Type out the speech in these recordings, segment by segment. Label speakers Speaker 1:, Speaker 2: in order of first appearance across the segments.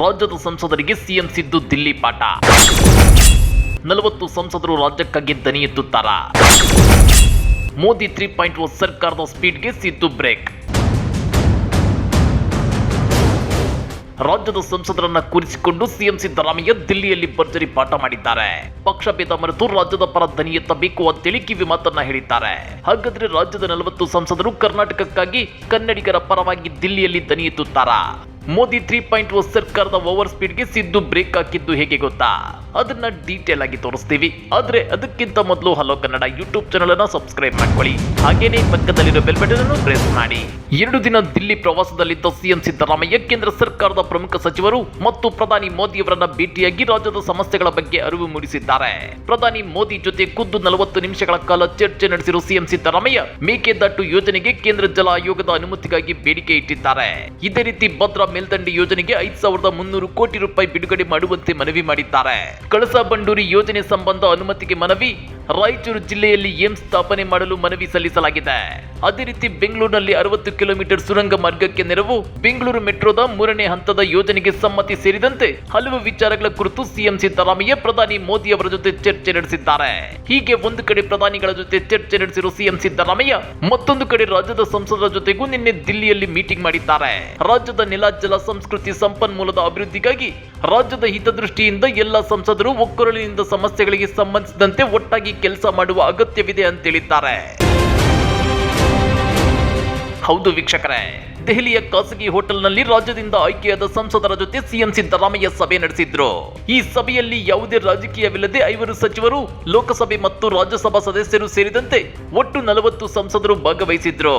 Speaker 1: ರಾಜ್ಯದ ಸಂಸದರಿಗೆ ಸಿಎಂ ಸಿದ್ದು ದಿಲ್ಲಿ ಪಾಠ. ನಲವತ್ತು ಸಂಸದರು ರಾಜ್ಯಕ್ಕಾಗಿ ದನಿ ಎತ್ತುತ್ತಾರ. ಮೋದಿ ತ್ರೀ ಪಾಯಿಂಟ್ ಒನ್ ಸರ್ಕಾರದ ಸ್ಪೀಡ್ಗೆ ಸಿದ್ದು ಬ್ರೇಕ್. ರಾಜ್ಯದ ಸಂಸದರನ್ನ ಕೂರಿಸಿಕೊಂಡು ಸಿಎಂ ಸಿದ್ದರಾಮಯ್ಯ ದಿಲ್ಲಿಯಲ್ಲಿ ಭರ್ಜರಿ ಪಾಠ ಮಾಡಿದ್ದಾರೆ. ಪಕ್ಷಭೇದ ಮರೆತು ರಾಜ್ಯದ ಪರ ದನಿ ಎತ್ತಬೇಕು ಅಂತೇಳಿ ಕಿವಿ ಮಾತನ್ನ ಹೇಳಿದ್ದಾರೆ. ಹಾಗಾದ್ರೆ ರಾಜ್ಯದ ನಲವತ್ತು ಸಂಸದರು ಕರ್ನಾಟಕಕ್ಕಾಗಿ ಕನ್ನಡಿಗರ ಪರವಾಗಿ ದಿಲ್ಲಿಯಲ್ಲಿ ದನಿ ಎತ್ತುತ್ತಾರಾ? ಮೋದಿ ತ್ರೀ ಪಾಯಿಂಟ್ ಓ ಸರ್ಕಾರದ ಓವರ್ ಸ್ಪೀಡ್ಗೆ ಸಿದ್ದು ಬ್ರೇಕ್ ಹಾಕಿದ್ದು ಹೇಗೆ ಗೊತ್ತಾ? ಅದನ್ನ ಡೀಟೇಲ್ ಆಗಿ ತೋರಿಸ್ತೀವಿ. ಆದ್ರೆ ಅದಕ್ಕಿಂತ ಮೊದಲು ಹಲೋ ಕನ್ನಡ ಯೂಟ್ಯೂಬ್ ಚಾನಲ್ ಅನ್ನ ಸಬ್ಸ್ಕ್ರೈಬ್ ಮಾಡ್ಕೊಳ್ಳಿ. ಹಾಗೇನೇ ಪಕ್ಕದಲ್ಲಿರೋ ಬೆಲ್ ಬಟನ್ ಅನ್ನು ಪ್ರೆಸ್ ಮಾಡಿ. ಎರಡು ದಿನ ದಿಲ್ಲಿ ಪ್ರವಾಸದಲ್ಲಿದ್ದ ಸಿಎಂ ಸಿದ್ದರಾಮಯ್ಯ, ಕೇಂದ್ರ ಸರ್ಕಾರದ ಪ್ರಮುಖ ಸಚಿವರು ಮತ್ತು ಪ್ರಧಾನಿ ಮೋದಿ ಅವರನ್ನ ಭೇಟಿಯಾಗಿ ರಾಜ್ಯದ ಸಮಸ್ಯೆಗಳ ಬಗ್ಗೆ ಅರಿವು ಮೂಡಿಸಿದ್ದಾರೆ. ಪ್ರಧಾನಿ ಮೋದಿ ಜೊತೆ ಖುದ್ದು ನಲವತ್ತು ನಿಮಿಷಗಳ ಕಾಲ ಚರ್ಚೆ ನಡೆಸಿರುವ ಸಿಎಂ ಸಿದ್ದರಾಮಯ್ಯ, ಮೇಕೆದಾಟು ಯೋಜನೆಗೆ ಕೇಂದ್ರ ಜಲ ಆಯೋಗದ ಅನುಮತಿಗಾಗಿ ಬೇಡಿಕೆ ಇಟ್ಟಿದ್ದಾರೆ. ಇದೇ ರೀತಿ ಭದ್ರಾ ಮೇಲ್ದಂಡೆ ಯೋಜನೆಗೆ ಐದು ಸಾವಿರದ ಮುನ್ನೂರು ಕೋಟಿ ರೂಪಾಯಿ ಬಿಡುಗಡೆ ಮಾಡುವಂತೆ ಮನವಿ ಮಾಡಿದ್ದಾರೆ. ಕಳಸಾ ಬಂಡೂರಿ ಯೋಜನೆ ಸಂಬಂಧ ಅನುಮತಿಗೆ ಮನವಿ ರಾಯಚೂರು ಜಿಲ್ಲೆಯಲ್ಲಿ ಏಮ್ಸ್ ಸ್ಥಾಪನೆ ಮಾಡಲು ಮನವಿ ಸಲ್ಲಿಸಲಾಗಿದೆ. ಅದೇ ರೀತಿ ಬೆಂಗಳೂರಿನಲ್ಲಿ ಅರವತ್ತು ಕಿಲೋಮೀಟರ್ ಸುರಂಗ ಮಾರ್ಗಕ್ಕೆ ನೆರವು ಬೆಂಗಳೂರು ಮೆಟ್ರೋದ ಮೂರನೇ ಹಂತದ ಯೋಜನೆಗೆ ಸಮ್ಮತಿ ಸೇರಿದಂತೆ ಹಲವು ವಿಚಾರಗಳ ಕುರಿತು ಸಿಎಂ ಸಿದ್ದರಾಮಯ್ಯ, ಪ್ರಧಾನಿ ಮೋದಿ ಅವರ ಜೊತೆ ಚರ್ಚೆ ನಡೆಸಿದ್ದಾರೆ. ಹೀಗೆ ಒಂದು ಕಡೆ ಪ್ರಧಾನಿಗಳ ಜೊತೆ ಚರ್ಚೆ ನಡೆಸಿರುವ ಸಿಎಂ ಸಿದ್ದರಾಮಯ್ಯ, ಮತ್ತೊಂದು ಕಡೆ ರಾಜ್ಯದ ಸಂಸದರ ಜೊತೆಗೂ ನಿನ್ನೆ ದಿಲ್ಲಿಯಲ್ಲಿ ಮೀಟಿಂಗ್ ಮಾಡಿದ್ದಾರೆ. ರಾಜ್ಯದ ನೆಲ ಜಲ ಸಂಸ್ಕೃತಿ ಸಂಪನ್ಮೂಲದ ಅಭಿವೃದ್ಧಿಗಾಗಿ ರಾಜ್ಯದ ಹಿತದೃಷ್ಟಿಯಿಂದ ಎಲ್ಲ ಸಂಸದರು ಒಕ್ಕೊರಳಿನಿಂದ ಸಮಸ್ಯೆಗಳಿಗೆ ಸಂಬಂಧಿಸಿದಂತೆ ಒಟ್ಟಾಗಿ ಕೆಲಸ ಮಾಡುವ ಅಗತ್ಯವಿದೆ ಅಂತೇಳಿದ್ದಾರೆ ಹೌದು ವೀಕ್ಷಕರೇ, ದೆಹಲಿಯ ಖಾಸಗಿ ಹೋಟೆಲ್ನಲ್ಲಿ ರಾಜ್ಯದಿಂದ ಆಯ್ಕೆಯಾದ ಸಂಸದರ ಜೊತೆ ಸಿಎಂ ಸಿದ್ದರಾಮಯ್ಯ ಸಭೆ ನಡೆಸಿದ್ರು. ಈ ಸಭೆಯಲ್ಲಿ ಯಾವುದೇ ರಾಜಕೀಯವಿಲ್ಲದೆ ಐವರು ಸಚಿವರು, ಲೋಕಸಭೆ ಮತ್ತು ರಾಜ್ಯಸಭಾ ಸದಸ್ಯರು ಸೇರಿದಂತೆ ಒಟ್ಟು ನಲವತ್ತು ಸಂಸದರು ಭಾಗವಹಿಸಿದ್ರು.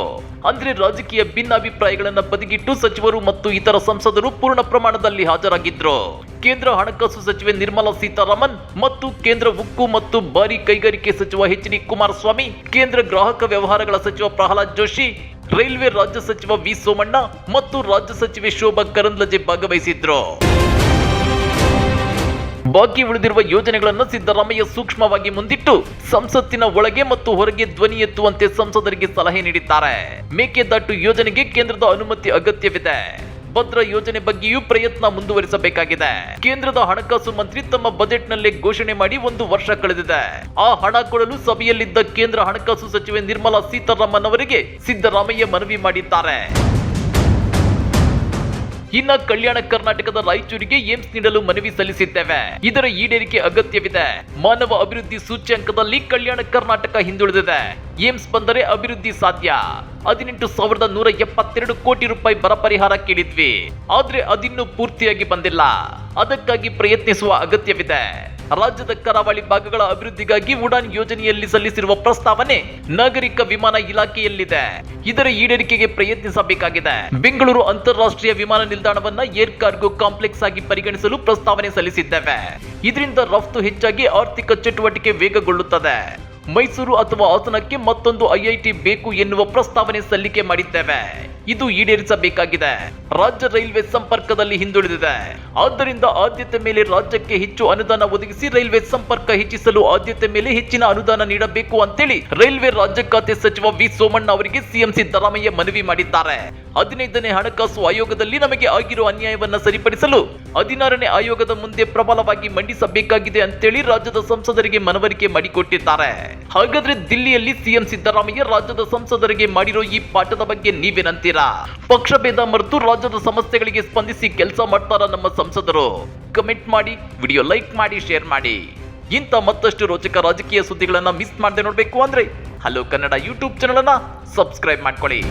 Speaker 1: ಅಂದ್ರೆ ರಾಜಕೀಯ ಭಿನ್ನಾಭಿಪ್ರಾಯಗಳನ್ನ ಬದಿಗಿಟ್ಟು ಸಚಿವರು ಮತ್ತು ಇತರ ಸಂಸದರು ಪೂರ್ಣ ಪ್ರಮಾಣದಲ್ಲಿ ಹಾಜರಾಗಿದ್ರು. ಕೇಂದ್ರ ಹಣಕಾಸು ಸಚಿವೆ ನಿರ್ಮಲಾ ಸೀತಾರಾಮನ್ ಮತ್ತು ಕೇಂದ್ರ ಉಕ್ಕು ಮತ್ತು ಭಾರಿ ಕೈಗಾರಿಕೆ ಸಚಿವ ಎಚ್ ಡಿ ಕುಮಾರಸ್ವಾಮಿ, ಕೇಂದ್ರ ಗ್ರಾಹಕ ವ್ಯವಹಾರಗಳ ಸಚಿವ ಪ್ರಹ್ಲಾದ್ ಜೋಶಿ, ರೈಲ್ವೆ ರಾಜ್ಯ ಸಚಿವ ವಿ ಸೋಮಣ್ಣ ಮತ್ತು ರಾಜ್ಯ ಸಚಿವೆ ಶೋಭಾ ಕರಂದ್ಲಜೆ ಭಾಗವಹಿಸಿದ್ರು. ಬಾಕಿ ಉಳಿದಿರುವ ಯೋಜನೆಗಳನ್ನು ಸಿದ್ದರಾಮಯ್ಯ ಸೂಕ್ಷ್ಮವಾಗಿ ಮುಂದಿಟ್ಟು ಸಂಸತ್ತಿನ ಒಳಗೆ ಮತ್ತು ಹೊರಗೆ ಧ್ವನಿ ಎತ್ತುವಂತೆ ಸಂಸದರಿಗೆ ಸಲಹೆ ನೀಡಿದ್ದಾರೆ. ಮೇಕೆದಾಟು ಯೋಜನೆಗೆ ಕೇಂದ್ರದ ಅನುಮತಿ ಅಗತ್ಯವಿದೆ. ಭದ್ರಾ ಯೋಜನೆ ಬಗ್ಗೆಯೂ ಪ್ರಯತ್ನ ಮುಂದುವರಿಸಬೇಕಾಗಿದೆ. ಕೇಂದ್ರದ ಹಣಕಾಸು ಮಂತ್ರಿ ತಮ್ಮ ಬಜೆಟ್ನಲ್ಲಿ ಘೋಷಣೆ ಮಾಡಿ ಒಂದು ವರ್ಷ ಕಳೆದಿದೆ. ಆ ಹಣ ಕೊಡಲು ಸಭೆಯಲ್ಲಿದ್ದ ಕೇಂದ್ರ ಹಣಕಾಸು ಸಚಿವೆ ನಿರ್ಮಲಾ ಸೀತಾರಾಮನ್ ಅವರಿಗೆ ಸಿದ್ದರಾಮಯ್ಯ ಮನವಿ ಮಾಡಿದ್ದಾರೆ. ಇನ್ನ ಕಲ್ಯಾಣ ಕರ್ನಾಟಕದ ರಾಯಚೂರಿಗೆ ಏಮ್ಸ್ ನೀಡಲು ಮನವಿ ಸಲ್ಲಿಸಿದ್ದೇವೆ. ಇದರ ಈಡೇರಿಕೆ ಅಗತ್ಯವಿದೆ. ಮಾನವ ಅಭಿವೃದ್ಧಿ ಸೂಚ್ಯಂಕದಲ್ಲಿ ಕಲ್ಯಾಣ ಕರ್ನಾಟಕ ಹಿಂದುಳಿದಿದೆ. ಏಮ್ಸ್ ಬಂದರೆ ಅಭಿವೃದ್ಧಿ ಸಾಧ್ಯ. ಹದಿನೆಂಟು ಸಾವಿರದ ನೂರ ಎಪ್ಪತ್ತೆರಡು ಕೋಟಿ ರೂಪಾಯಿ ಬರ ಪರಿಹಾರ ಕೇಳಿದ್ವಿ. ಆದ್ರೆ ಅದಿನ್ನೂ ಪೂರ್ತಿಯಾಗಿ ಬಂದಿಲ್ಲ. ಅದಕ್ಕಾಗಿ ಪ್ರಯತ್ನಿಸುವ ಅಗತ್ಯವಿದೆ. ರಾಜ್ಯದ ಕರಾವಳಿ ಭಾಗಗಳ ಅಭಿವೃದ್ಧಿಗಾಗಿ ಉಡಾನ್ ಯೋಜನೆಯಲ್ಲಿ ಸಲ್ಲಿಸಿರುವ ಪ್ರಸ್ತಾವನೆ ನಾಗರಿಕ ವಿಮಾನ ಇಲಾಖೆಯಲ್ಲಿದೆ. ಇದರ ಈಡೇರಿಕೆಗೆ ಪ್ರಯತ್ನಿಸಬೇಕಾಗಿದೆ. ಬೆಂಗಳೂರು ಅಂತಾರಾಷ್ಟ್ರೀಯ ವಿಮಾನ ನಿಲ್ದಾಣವನ್ನ ಏರ್ ಕಾರ್ಗೋ ಕಾಂಪ್ಲೆಕ್ಸ್ ಆಗಿ ಪರಿಗಣಿಸಲು ಪ್ರಸ್ತಾವನೆ ಸಲ್ಲಿಸಿದ್ದೇವೆ. ಇದರಿಂದ ರಫ್ತು ಹೆಚ್ಚಾಗಿ ಆರ್ಥಿಕ ಚಟುವಟಿಕೆ ವೇಗಗೊಳ್ಳುತ್ತದೆ. ಮೈಸೂರು ಅಥವಾ ಹಾಸನಕ್ಕೆ ಮತ್ತೊಂದು ಐಐಟಿ ಬೇಕು ಎನ್ನುವ ಪ್ರಸ್ತಾವನೆ ಸಲ್ಲಿಕೆ ಮಾಡಿದ್ದೇವೆ. ಇದು ಈಡೇರಿಸಬೇಕಾಗಿದೆ. ರಾಜ್ಯ ರೈಲ್ವೆ ಸಂಪರ್ಕದಲ್ಲಿ ಹಿಂದುಳಿದಿದೆ. ಆದ್ದರಿಂದ ಆದ್ಯತೆ ಮೇಲೆ ರಾಜ್ಯಕ್ಕೆ ಹೆಚ್ಚು ಅನುದಾನ ಒದಗಿಸಿ ರೈಲ್ವೆ ಸಂಪರ್ಕ ಹೆಚ್ಚಿಸಲು ಆದ್ಯತೆ ಮೇಲೆ ಹೆಚ್ಚಿನ ಅನುದಾನ ನೀಡಬೇಕು ಅಂತೇಳಿ ರೈಲ್ವೆ ರಾಜ್ಯ ಖಾತೆ ಸಚಿವ ವಿ ಸೋಮಣ್ಣ ಅವರಿಗೆ ಸಿಎಂ ಸಿದ್ದರಾಮಯ್ಯ ಮನವಿ ಮಾಡಿದ್ದಾರೆ. ಹದಿನೈದನೇ ಹಣಕಾಸು ಆಯೋಗದಲ್ಲಿ ನಮಗೆ ಆಗಿರುವ ಅನ್ಯಾಯವನ್ನ ಸರಿಪಡಿಸಲು ಹದಿನಾರನೇ ಆಯೋಗದ ಮುಂದೆ ಪ್ರಬಲವಾಗಿ ಮಂಡಿಸಬೇಕಾಗಿದೆ ಅಂತೇಳಿ ರಾಜ್ಯದ ಸಂಸದರಿಗೆ ಮನವರಿಕೆ ಮಾಡಿಕೊಟ್ಟಿದ್ದಾರೆ. ಹಾಗಾದ್ರೆ ದಿಲ್ಲಿಯಲ್ಲಿ ಸಿಎಂ ಸಿದ್ದರಾಮಯ್ಯ ರಾಜ್ಯದ ಸಂಸದರಿಗೆ ಮಾಡಿರೋ ಈ ಪಾಠದ ಬಗ್ಗೆ ನೀವೇನಂತೀರಾ? ಪಕ್ಷಭೇದ ಮರೆತು ರಾಜ್ಯದ ಸಮಸ್ಯೆಗಳಿಗೆ ಸ್ಪಂದಿಸಿ ಕೆಲಸ ಮಾಡ್ತಾರ ನಮ್ಮ ಸಂಸದರು? ಕಮೆಂಟ್ ಮಾಡಿ ವಿಡಿಯೋ ಲೈಕ್ ಮಾಡಿ ಶೇರ್ ಮಾಡಿ. ಇಂಥ ಮತ್ತಷ್ಟು ರೋಚಕ ರಾಜಕೀಯ ಸುದ್ದಿಗಳನ್ನ ಮಿಸ್ ಮಾಡದೆ ನೋಡ್ಬೇಕು ಅಂದ್ರೆ ಹಲೋ ಕನ್ನಡ ಯೂಟ್ಯೂಬ್ ಚಾನಲ್ ಅನ್ನ ಸಬ್ಸ್ಕ್ರೈಬ್ ಮಾಡ್ಕೊಳ್ಳಿ.